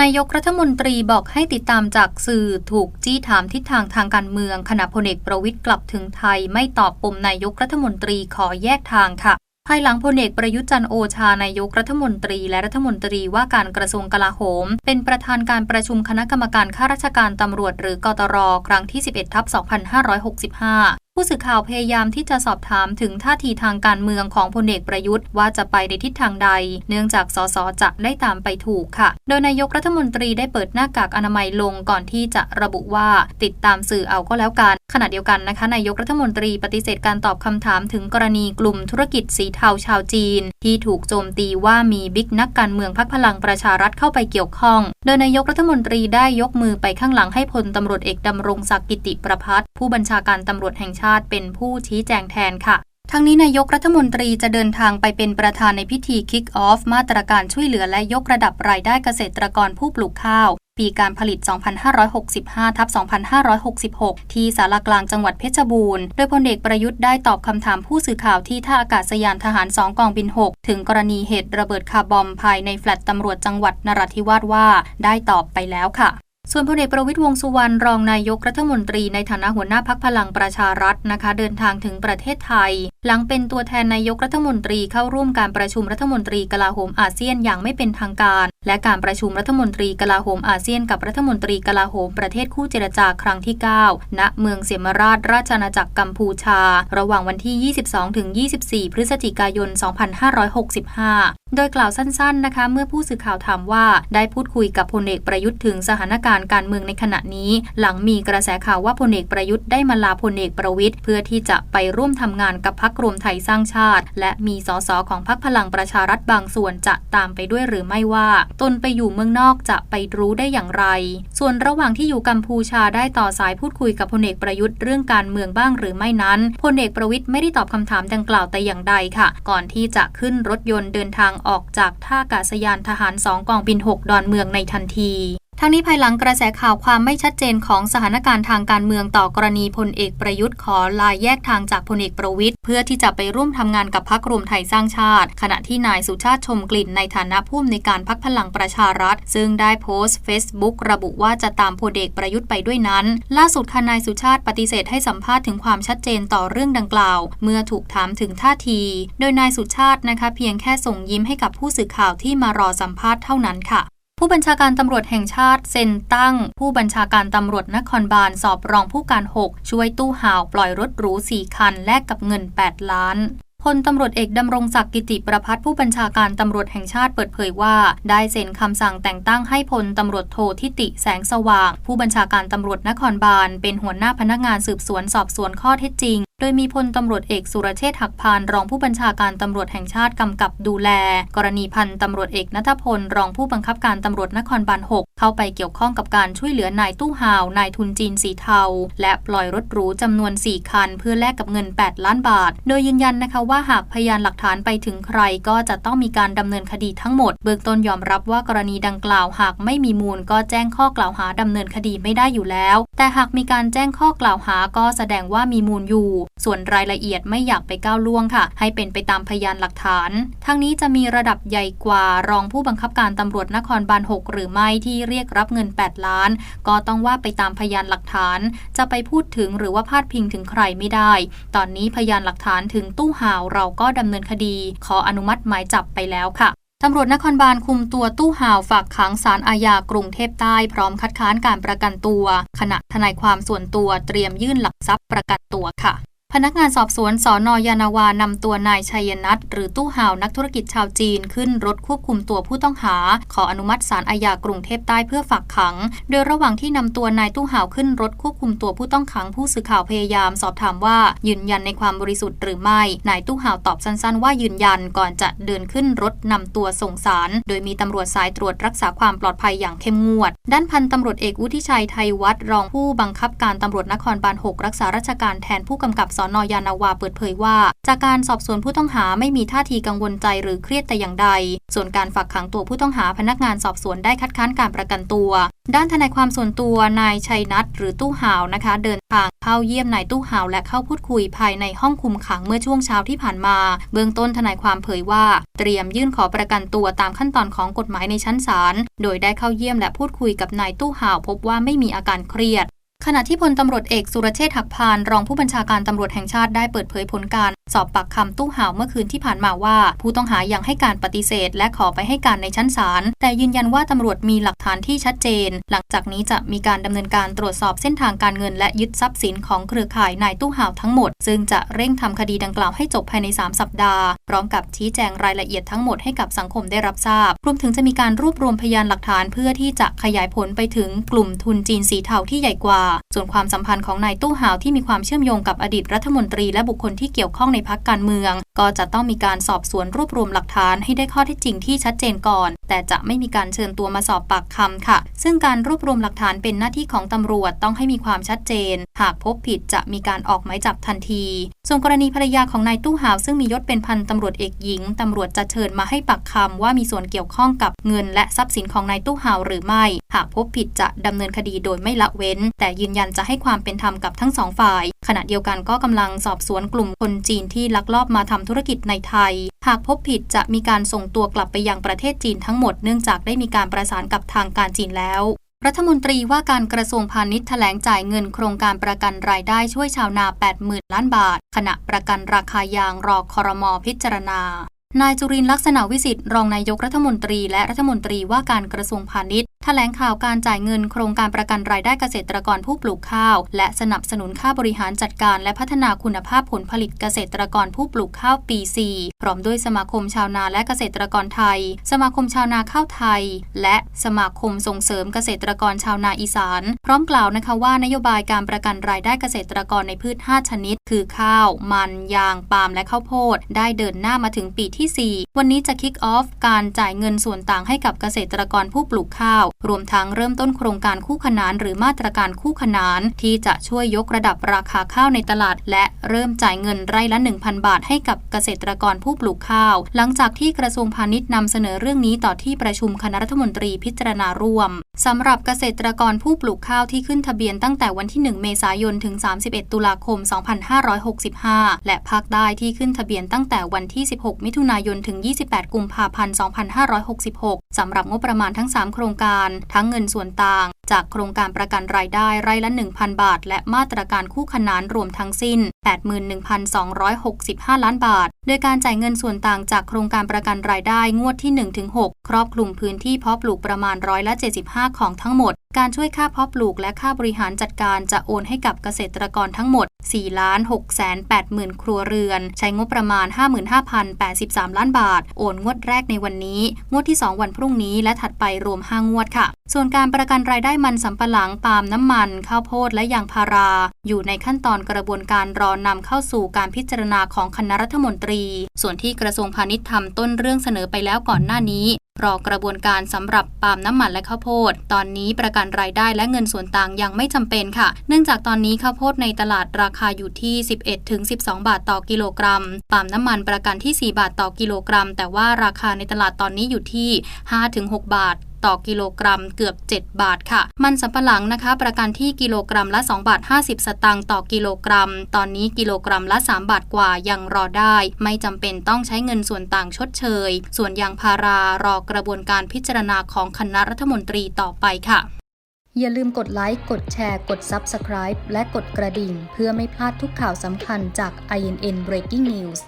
นายกรัฐมนตรีบอกให้ติดตามจากสื่อถูกจี้ถามทิศทางทางการเมืองขณะพลเอกประวิทย์กลับถึงไทย ไม่ตอบปมนายกรัฐมนตรีขอแยกทางค่ะ ภายหลังพลเอกประยุทธ์จันโอชานายกรัฐมนตรี และรัฐมนตรีว่าการกระทรวงกลาโหม เป็นประธานการประชุมคณะกรรมการข้าราชการตำรวจหรือกตรครั้งที่ 11ทับ2565 ผู้สื่อข่าวพยายามที่จะสอบถามถึงท่าทีทางการเมืองของพลเอกประยุทธ์ว่าจะไปในทิศทางใด เนื่องจากสสจะได้ตามไปถูกค่ะ โดยนายกรัฐมนตรีได้เปิดหน้ากากอนามัยลงก่อนที่จะระบุว่าติดตามสื่อเอาก็แล้วกัน ขณะเดียวกันนะคะนายกรัฐมนตรีปฏิเสธการตอบคำถามถึงกรณีกลุ่มธุรกิจสีเทาชาวจีน ที่ถูกโจมตีว่ามีบิ๊กนักการเมืองพักพลังประชารัฐเข้าไปเกี่ยวข้อง โดยนายกรัฐมนตรีได้ยกมือไปข้างหลังให้พลตำรวจเอกดำรงศักดิ์กิติประพัฒผู้บัญชาการตำรวจแห่งชาติเป็นผู้ชี้แจงแทนค่ะ ทั้งนี้นายกรัฐมนตรีจะเดินทางไปเป็นประธานในพิธี Kick Off มาตรการช่วยเหลือและยกระดับรายได้เกษตรกรผู้ปลูกข้าว ปีการผลิต 2565ทับ2566 ที่สารกลางจังหวัดเพชรบูรณ์ โดยพลเอกประยุทธ์ได้ตอบคำถามผู้สื่อข่าวที่ท่าอากาศยานทหาร 2 กองบิน 6 ถึงกรณีเหตุระเบิดคาร์บอมภายในแฟลตตำรวจจังหวัดนราธิวาสว่า ได้ตอบไปแล้วค่ะ ส่วนพลเอกประวิตยวงสุวรรณรองนายกรัฐมนตรีในฐานะหัวหน้าพักพลังประชารัฐนะคะ เดินทางถึงประเทศไทย หลังเป็นตัวแทนนายกรัฐมนตรีเข้าร่วมการประชุมรัฐมนตรีกลาโหมอาเซียนอย่างไม่เป็นทางการและการประชุมรัฐมนตรีกลาโหมอาเซียนกับรัฐมนตรีกลาโหมประเทศคู่เจรจาครั้งที่ 9 ณ เมืองเสียมราชราชอาณาจักรกัมพูชา ระหว่างวันที่ 22-24 พฤศจิกายน 2565โดยกล่าวสั้นๆนะคะ เมื่อผู้สื่อข่าวถามว่าได้พูดคุยกับพลเอกประยุทธ์ถึงสถานการณ์การเมืองในขณะนี้ หลังมีกระแสข่าวว่าพลเอกประยุทธ์ได้มาลาพลเอกประวิทย์เพื่อที่จะไปร่วมทำงานกับพักรวมไทยสร้างชาติ และมีสสของพักพลังประชารัฐบางส่วนจะตามไปด้วยหรือไม่ว่าตนไปอยู่เมืองนอกจะไปรู้ได้อย่างไร ส่วนระหว่างที่อยู่กัมพูชาได้ต่อสายพูดคุยกับพลเอกประยุทธ์เรื่องการเมืองบ้างหรือไม่นั้นพลเอกประวิทย์ไม่ได้ตอบคำถามดังกล่าวแต่อย่างใดค่ะ ก่อนที่จะขึ้นรถยนต์เดินทางออกจากท่าอากาศยานทหารสองกองบิน 6 ดอนเมืองในทันที ทั้งนี้ภายหลังกระแสข่าวความไม่ชัดเจนของสถานการณ์ทางการเมืองต่อกรณีพลเอกประยุทธ์ขอลายแยกทางจากพลเอกประวิทย์เพื่อที่จะไปร่วมทำงานกับพักรวมไทยสร้างชาติ ขณะที่นายสุชาติชมกลิ่นในฐานะผู้อำนวยการพักพลังประชารัฐ ซึ่งได้โพสต์เฟซบุ๊กระบุว่าจะตามพลเอกประยุทธ์ไปด้วยนั้น ล่าสุดค่ะนายสุชาติปฏิเสธให้สัมภาษณ์ถึงความชัดเจนต่อเรื่องดังกล่าว เมื่อถูกถามถึงท่าที โดยนายสุชาตินะคะ เพียงแค่ส่งยิ้มให้กับผู้สื่อข่าวที่มารอสัมภาษณ์เท่านั้นค่ะ ผู้บัญชาการตำรวจแห่งชาติเซ็นตั้ง ผู้บัญชาการตำรวจนครบาลสอบรองผู้การ 6 ช่วยตู้ห่าวปล่อยรถหรู 4 คันแลกกับเงิน 8 ล้านพลตำรวจเอกดำรงศักดิ์กิติประพัฒผู้บัญชาการตำรวจแห่งชาติเปิดเผยว่า ได้เซ็นคำสั่งแต่งตั้งให้พลตำรวจโททิติแสงสว่าง ผู้บัญชาการตำรวจนครบาลเป็นหัวหน้าพนักงานสืบสวนสอบสวนข้อเท็จจริง โดยมีพลตำรวจเอกสุรเชษฐ์หักพานรองผู้บัญชาการตำรวจแห่งชาติกำกับดูแล กรณีพันตำรวจเอกนัทพลรองผู้บังคับการตำรวจนครบาล 6 เข้าไปเกี่ยวข้องกับการช่วยเหลือนายตู้ห่าวนายทุนจีนสีเทา และปล่อยรถหรูจำนวน 4 คัน เพื่อแลกกับเงิน 8 ล้านบาท โดยยืนยันนะคะว่าหากพยานหลักฐานไปถึงใครก็จะต้องมีการดำเนินคดีทั้งหมด เบื้องต้นยอมรับว่ากรณีดังกล่าวหากไม่มีมูล ก็แจ้งข้อกล่าวหาดำเนินคดีไม่ได้อยู่แล้ว แต่หากมีการแจ้งข้อกล่าวหาก็แสดงว่ามีมูลอยู่ส่วนรายละเอียดไม่อยากไปก้าวล่วงค่ะ ให้เป็นไปตามพยานหลักฐาน ทั้งนี้จะมีระดับใหญ่กว่ารองผู้บังคับการตำรวจนครบาล 6 หรือไม่ที่เรียกรับเงิน 8 ล้าน ก็ต้องว่าไปตามพยานหลักฐาน จะไปพูดถึงหรือว่าพาดพิงถึงใครไม่ได้ ตอนนี้พยานหลักฐานถึงตู้ห่าวเราก็ดำเนินคดี ขออนุมัติหมายจับไปแล้วค่ะตำรวจนครบาลคุมตัวตู้ห่าวฝากขังสารอาญากรุงเทพใต้พร้อมคัดค้านการประกันตัว ขณะทนายความส่วนตัวเตรียมยื่นหลักทรัพย์ประกันตัวค่ะ พนักงานสอบสวนสอนอยานาวานำตัวนายชัยนัทหรือตู้ห่าวนักธุรกิจชาวจีนขึ้นรถควบคุมตัวผู้ต้องหา ขออนุมัติศาลอาญากรุงเทพใต้เพื่อฝากขัง โดยระหว่างที่นำตัวนายตู้ห่าวขึ้นรถควบคุมตัวผู้ต้องขังผู้สื่อข่าวพยายามสอบถามว่ายืนยันในความบริสุทธิ์หรือไม่ นายตู้ห่าวตอบสั้นๆ ว่ายืนยันก่อนจะเดินขึ้นรถนำตัวส่งสารโดยมีตำรวจสายตรวจรักษาความปลอดภัยอย่างเข้มงวด ด้านพันตำรวจเอกวุฒิชัยไทยวัฒน์รองผู้บังคับการตำรวจนครบาล6รักษาราชการแทนผู้กำกับสอนอยานาวาเปิดเผยว่า จากการสอบสวนผู้ต้องหาไม่มีท่าทีกังวลใจหรือเครียดแต่อย่างใด ส่วนการฝากขังตัวผู้ต้องหาพนักงานสอบสวนได้คัดค้านการประกันตัว ด้านทนายความส่วนตัวนายชัยนัทหรือตู้หาวนะคะ เดินทางเข้าเยี่ยมนายตู้หาวและเข้าพูดคุยภายในห้องคุมขังเมื่อช่วงเช้าที่ผ่านมา เบื้องต้นทนายความเผยว่า เตรียมยื่นขอประกันตัวตามขั้นตอนของกฎหมายในชั้นศาลโดยได้เข้าเยี่ยมและพูดคุยกับนายตู้หาวพบว่าไม่มีอาการเครียด ขณะที่พลตำรวจเอกสุรเชษฐ์หักพานรองผู้บัญชาการตำรวจแห่งชาติได้เปิดเผยผลการสอบปากคำตู้ห่าวเมื่อคืนที่ผ่านมาว่า ผู้ต้องหายังให้การปฏิเสธ และขอไปให้การในชั้นศาลแต่ยืนยันว่าตำรวจมีหลักฐานที่ชัดเจน หลังจากนี้จะมีการดำเนินการตรวจสอบเส้นทางการเงิน และยึดทรัพย์สินของเครือข่ายนายตู้ห่าวทั้งหมด ซึ่งจะเร่งทำคดีดังกล่าวให้จบภายใน 3 สัปดาห์ พร้อมกับชี้แจงรายละเอียดทั้งหมดให้กับสังคมได้รับทราบรวมถึงจะมีการรวบรวมพยานหลักฐานเพื่อที่จะขยายผลไปถึงกลุ่มทุนจีนสีเทาที่ใหญ่กว่าส่วนความสัมพันธ์ของนายตู้ห่าวที่มีความเชื่อมโยงกับอดีตรัฐมนตรีและบุคคลที่เกี่ยวข้องในพักการเมือง ก็จะต้องมีการสอบสวนรวบรวมหลักฐานให้ได้ข้อเท็จจริงที่ชัดเจนก่อน แต่จะไม่มีการเชิญตัวมาสอบปากคำค่ะ ซึ่งการรวบรวมหลักฐานเป็นหน้าที่ของตำรวจต้องให้มีความชัดเจน หากพบผิดจะมีการออกหมายจับทันที ส่วนกรณีภรรยาของนายตู้หาวซึ่งมียศเป็นพันตำรวจเอกหญิงตำรวจจะเชิญมาให้ปากคำว่ามีส่วนเกี่ยวข้องกับเงิน และทรัพย์สินของนายตู้หาวหรือไม่ หากพบผิดจะดำเนินคดีโดยไม่ละเว้น แต่ยืนยันจะให้ความเป็นธรรมกับทั้งสองฝ่าย ขณะเดียวกันก็กำลังสอบสวนกลุ่มคนจีนที่ลักลอบมาทำธุรกิจในไทย หากพบผิดจะมีการส่งตัวกลับไปยังประเทศจีนทั้งหมดเนื่องจากได้มีการประสานกับทางการจีนแล้ว รัฐมนตรีว่าการกระทรวงพาณิชย์แถลงจ่ายเงินโครงการประกันรายได้ช่วยชาวนา 80,000 ล้านบาท ขณะประกันราคายางรอคอรมอพิจารณานายจุรินลักษณะวิสิทธิ์รองนายกรัฐมนตรีและรัฐมนตรีว่าการกระทรวงพาณิชย์ ถลงข่าวการจ่ายเงินโครงการประกันรายได้เกษตรกรผู้ปลูกข้าว และสนับสนุนค่าบริหารจัดการ และพัฒนาคุณภาพผลผลิตเกษตรกรผู้ปลูกข้าวปี 4 พร้อมด้วยสมาคมชาวนาและเกษตรกรไทย สมาคมชาวนาข้าวไทย และสมาคมส่งเสริมเกษตรกรชาวนาอีสาน พร้อมกล่าวนะคะว่านโยบายการประกันรายได้เกษตรกรในพืช 5 ชนิด คือข้าว มัน ยาง ปาล์มและข้าวโพด ได้เดินหน้ามาถึงปีที่ 4 วันนี้จะคิกออฟการจ่ายเงินส่วนต่างให้กับเกษตรกรผู้ปลูกข้าวรวมทั้งเริ่มต้นโครงการคู่ขนานหรือมาตรการคู่ขนาน ที่จะช่วยยกระดับราคาข้าวในตลาด และเริ่มจ่ายเงินไร่ละ 1,000 บาทให้กับเกษตรกรผู้ปลูกข้าว หลังจากที่กระทรวงพาณิชย์นำเสนอเรื่องนี้ต่อที่ประชุมคณะรัฐมนตรีพิจารณาร่วมสำหรับเกษตรกรผู้ปลูกข้าวที่ขึ้นทะเบียนตั้งแต่วันที่ 1 เมษายน ถึง 31 ตุลาคม 2565 และภาคใต้ที่ขึ้นทะเบียนตั้งแต่วันที่ 16 มิถุนายน ถึง 28 กุมภาพันธ์ 2566 สำหรับงบประมาณทั้ง 3 โครงการทั้งเงินส่วนต่าง จากโครงการประกันรายได้ไร่ละ 1,000 บาท และมาตรการคู่ขนานรวมทั้งสิ้น 81,265 ล้านบาท โดยการจ่ายเงินส่วนต่างจากโครงการประกันรายได้งวดที่ 1-6 ครอบคลุมพื้นที่เพาะปลูกประมาณร้อยละ75 ของทั้งหมด การช่วยค่าเพาะปลูกและค่าบริหารจัดการจะโอนให้กับเกษตรกรทั้งหมด 4 ล้าน6แสน8หมื่นครัวเรือน ใช้งบประมาณ 55,083 ล้านบาท โอนงวดแรกในวันนี้ งวดที่ 2 วันพรุ่งนี้ และถัดไปรวม 5 งวดค่ะ ส่วนการประกันรายได้มันสำปะหลังปาล์มน้ำมัน ข้าวโพดและยางพารา อยู่ในขั้นตอนกระบวนการรอนำเข้าสู่การพิจารณาของคณะรัฐมนตรีรีส่วนที่กระทรวงพาณิชย์ทำต้นเรื่องเสนอไปแล้วก่อนหน้านี้ รอกระบวนการสำหรับปาล์มน้ำมันและข้าวโพด ตอนนี้ประกันรายได้และเงินส่วนต่างยังไม่จำเป็นค่ะ เนื่องจากตอนนี้ข้าวโพดในตลาดราคาอยู่ที่ 11-12 บาทต่อกิโลกรัม ปาล์มน้ำมันประกันที่ 4 บาทต่อกิโลกรัม แต่ว่าราคาในตลาดตอนนี้อยู่ที่ 5-6 บาท ต่อกิโลกรัมเกือบ 7 บาทค่ะ มันสำปะหลังนะคะ ประกันที่กิโลกรัมละ2บาท50 สตางค์ต่อกิโลกรัม ตอนนี้กิโลกรัมละ 3 บาทกว่ายังรอได้ ไม่จำเป็นต้องใช้เงินส่วนต่างชดเชย ส่วนยางพารารอกระบวนการพิจารณาของคณะรัฐมนตรีต่อไปค่ะอย่าลืมกดไลค์ กดแชร์ กด Subscribe และกดกระดิ่ง เพื่อไม่พลาดทุกข่าวสำคัญจาก INN Breaking News